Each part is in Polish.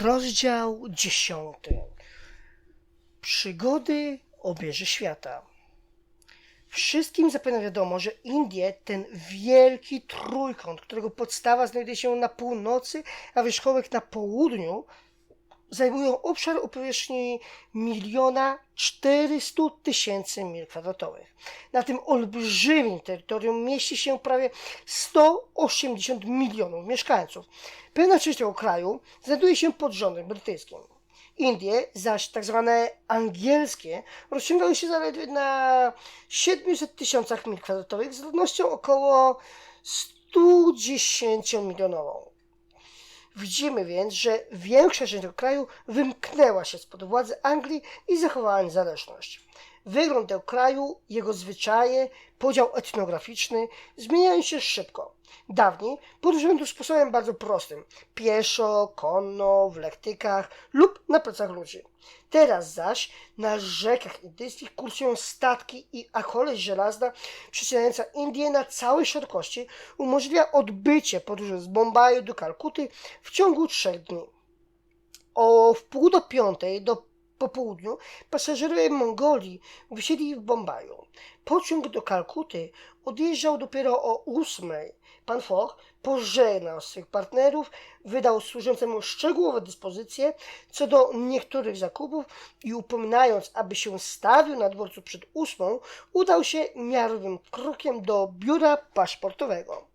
Rozdział dziesiąty. Przygody obieży świata. Wszystkim zapewne wiadomo, że Indie, ten wielki trójkąt, którego podstawa znajduje się na północy, a wierzchołek na południu, zajmują obszar o powierzchni miliona 400 tysięcy mil kwadratowych. Na tym olbrzymim terytorium mieści się prawie 180 milionów mieszkańców. Pewna część tego kraju znajduje się pod rządem brytyjskim. Indie, zaś tak zwane angielskie, rozciągały się zaledwie na 700 tysiącach mil kwadratowych z ludnością około 110 milionową. Widzimy więc, że większa część tego kraju wymknęła się spod władzy Anglii i zachowała niezależność. Wygląd tego kraju, jego zwyczaje, podział etnograficzny zmieniają się szybko. Dawniej podróżowano tu sposobem bardzo prostym pieszo, konno, w lektykach lub na plecach ludzi. Teraz zaś na rzekach indyjskich kursują statki i akoleś żelazna przecinająca Indię na całej szerokości umożliwia odbycie podróży z Bombaju do Kalkuty w ciągu trzech dni. O wpół do piątej do południu pasażerowie Mongolii wysiedli w Bombaju. Pociąg do Kalkuty odjeżdżał dopiero o ósmej. Pan Foch pożegnał swych partnerów, wydał służącemu szczegółowe dyspozycje co do niektórych zakupów i upominając, aby się stawił na dworcu przed ósmą, udał się miarowym krokiem do biura paszportowego.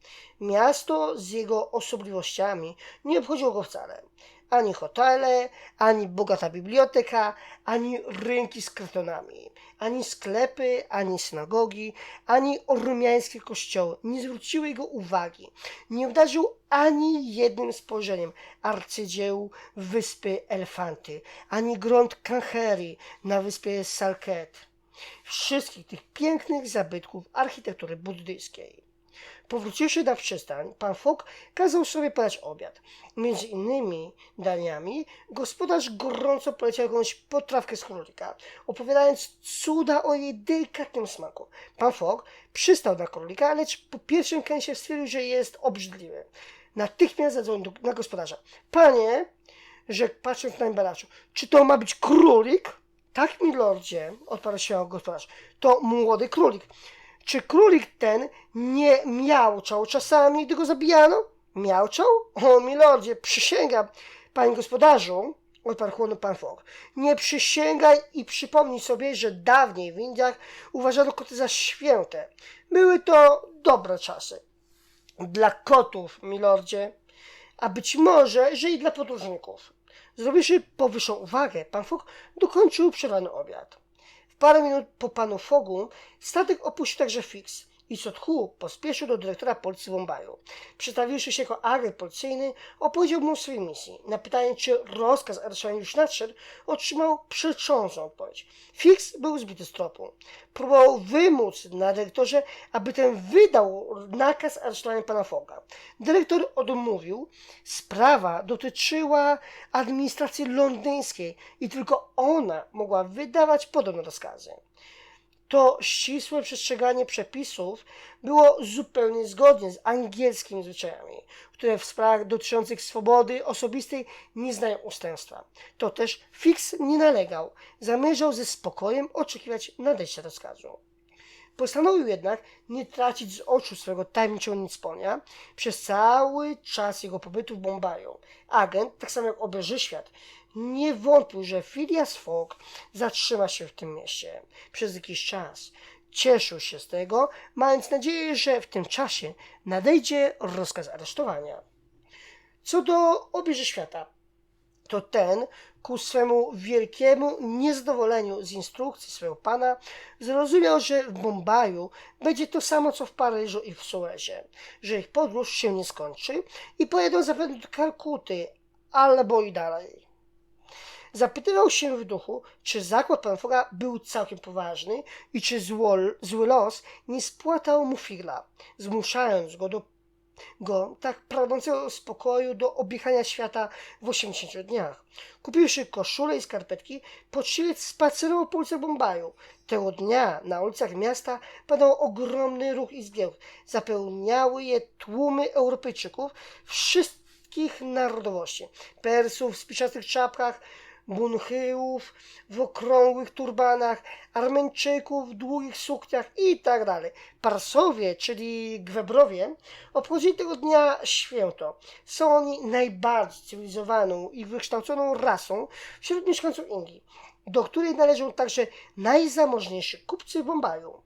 Miasto z jego osobliwościami nie obchodziło go wcale ani hotele, ani bogata biblioteka, ani rynki z kartonami, ani sklepy, ani synagogi, ani ormiańskie kościoły nie zwróciły jego uwagi. Nie obdarzył ani jednym spojrzeniem arcydzieł wyspy Elefanty, ani grąd Kanheri na wyspie Salket. Wszystkich tych pięknych zabytków architektury buddyjskiej. Powróciwszy na przystań, pan Fok kazał sobie podać obiad. Między innymi daniami gospodarz gorąco poleciał jakąś potrawkę z królika, opowiadając cuda o jej delikatnym smaku. Pan Fok przystał na królika, lecz po pierwszym kęsie stwierdził, że jest obrzydliwy. Natychmiast zadzwonił na gospodarza. Panie, rzekł patrząc na embalażu, czy to ma być królik? Tak, milordzie, odparł się gospodarz. To młody królik. Czy królik ten nie miałczał czasami, gdy go zabijano? Miałczał? O, milordzie, przysięgam, panie gospodarzu, odparł chłodno pan Fogg. Nie przysięgaj i przypomnij sobie, że dawniej w Indiach uważano koty za święte. Były to dobre czasy. Dla kotów, milordzie, a być może, że i dla podróżników. Zrobiwszy powyższą uwagę, pan Fogg dokończył przerwany obiad. Parę minut po panu Fogu statek opuścił także Fix i Sothu pospieszył do dyrektora policji w Bombaju. Przedstawiwszy się jako agent policyjny, opowiedział mu o swojej misji. Na pytanie, czy rozkaz aresztowania już nadszedł, otrzymał przeczącą odpowiedź. Fix był zbity z tropu. Próbował wymóc na dyrektorze, aby ten wydał nakaz aresztowania pana Foga. Dyrektor odmówił. Sprawa dotyczyła administracji londyńskiej i tylko ona mogła wydawać podobne rozkazy. To ścisłe przestrzeganie przepisów było zupełnie zgodnie z angielskimi zwyczajami, które w sprawach dotyczących swobody osobistej nie znają ustępstwa. To też Fix nie nalegał, zamierzał ze spokojem oczekiwać nadejścia rozkazu. Postanowił jednak nie tracić z oczu swego tajemniczego nicponia przez cały czas jego pobytu w Bombaju. Agent, tak samo jak obejrzy świat, nie wątpił, że Phileas Fogg zatrzyma się w tym mieście przez jakiś czas. Cieszył się z tego, mając nadzieję, że w tym czasie nadejdzie rozkaz aresztowania. Co do obieży świata, to ten, ku swemu wielkiemu niezadowoleniu z instrukcji swojego pana, zrozumiał, że w Bombaju będzie to samo co w Paryżu i w Suezie, że ich podróż się nie skończy i pojedą zapewne do Kalkuty albo i dalej. Zapytywał się w duchu, czy zakład pana Foga był całkiem poważny i czy zło, zły los nie spłatał mu figla, zmuszając go do go, tak pragnącego spokoju do objechania świata w 80 dniach. Kupiwszy koszulę i skarpetki, poczciwie spacerował po ulicach Bombaju. Tego dnia na ulicach miasta padał ogromny ruch i zgiełk. Zapełniały je tłumy Europejczyków, wszystkich narodowości. Persów w spiczastych czapkach, Bunchyłów w okrągłych turbanach, Armeńczyków w długich sukniach i tak dalej. Parsowie, czyli Gwebrowie, obchodzili tego dnia święto. Są oni najbardziej cywilizowaną i wykształconą rasą wśród mieszkańców Indii, do której należą także najzamożniejsi kupcy Bombaju.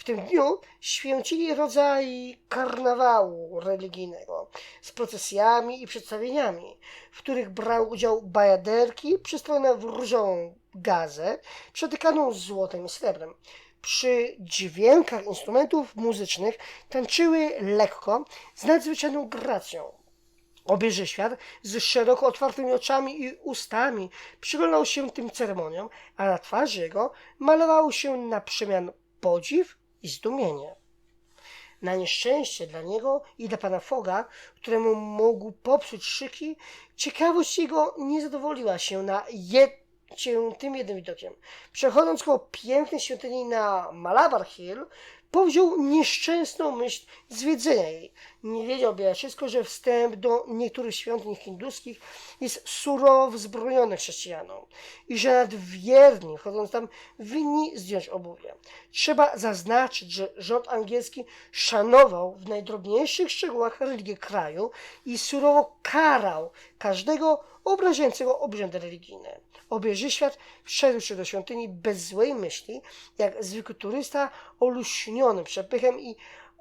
W tym dniu święcili rodzaj karnawału religijnego z procesjami i przedstawieniami, w których brały udział bajaderki przystrojone w różową gazę, przetykaną złotem i srebrem. Przy dźwiękach instrumentów muzycznych tańczyły lekko, z nadzwyczajną gracją. Obieży świat z szeroko otwartymi oczami i ustami przyglądał się tym ceremoniom, a na twarzy jego malowało się na przemian podziw i zdumienie. Na nieszczęście dla niego i dla pana Foga, któremu mógł popsuć szyki, ciekawość jego nie zadowoliła się na jed się tym jednym widokiem. Przechodząc koło pięknej świątyni na Malabar Hill, powziął nieszczęsną myśl zwiedzenia jej. Nie wiedział wszystko, że wstęp do niektórych świątyń hinduskich jest surowo wzbroniony chrześcijanom i że nawet wierni, chodząc tam, winni zdjąć obuwie. Trzeba zaznaczyć, że rząd angielski szanował w najdrobniejszych szczegółach religię kraju i surowo karał każdego obrażającego obrzędy religijne. Obieży świat wszedł się do świątyni bez złej myśli, jak zwykły turysta oluśniony przepychem i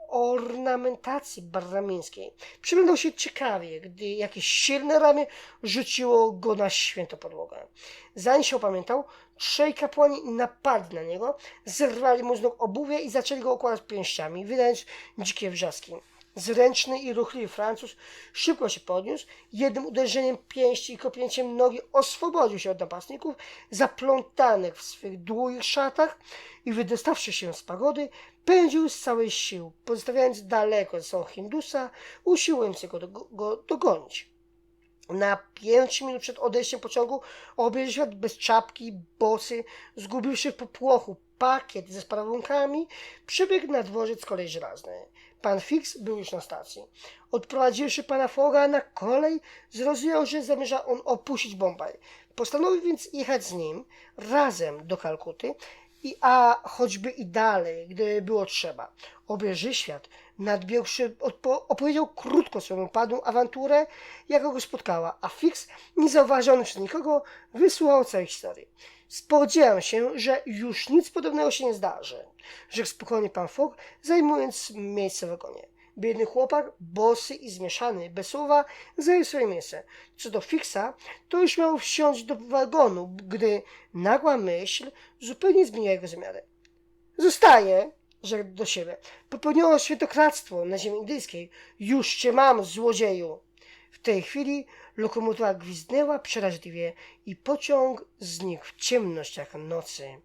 ornamentacji barramińskiej. Przyglądał się ciekawie, gdy jakieś silne ramię rzuciło go na świętą podłogę. Zanim się opamiętał, trzej kapłani napadli na niego, zerwali mu z nóg obuwie i zaczęli go okładać pięściami, wydając dzikie wrzaski. Zręczny i ruchliwy Francuz szybko się podniósł, jednym uderzeniem pięści i kopnięciem nogi oswobodził się od napastników, zaplątanych w swych długich szatach i wydostawszy się z pagody, pędził z całej sił, pozostawiając daleko sobą Hindusa, usiłując go, go dogonić. Na pięć minut przed odejściem pociągu obejrzał świat bez czapki, bosy, zgubiwszy w popłochu pakiet ze sprawunkami, przybiegł na dworzec kolei żelazny. Pan Fix był już na stacji. Odprowadziwszy pana Foga na kolej, zrozumiał, że zamierza on opuścić Bombaj. Postanowił więc jechać z nim razem do Kalkuty, i, a choćby i dalej, gdy było trzeba. Obieży świat, nadbiegłszy, opowiedział krótko swoją padłą awanturę, jaka go spotkała, a Fix, niezauważony przez nikogo, wysłuchał całej historii. Spodziewałem się, że już nic podobnego się nie zdarzy, rzekł spokojnie pan Fogg, zajmując miejsce w wagonie. Biedny chłopak, bosy i zmieszany, bez słowa, zajął swoje miejsce. Co do Fixa, to już miał wsiąść do wagonu, gdy nagła myśl zupełnie zmieniła jego zamiary. Zostaje, rzekł do siebie. Popełniło świętokradztwo na ziemi indyjskiej. Już cię mam, złodzieju! W tej chwili lokomotywa gwizdnęła przeraźliwie i pociąg znikł w ciemnościach nocy.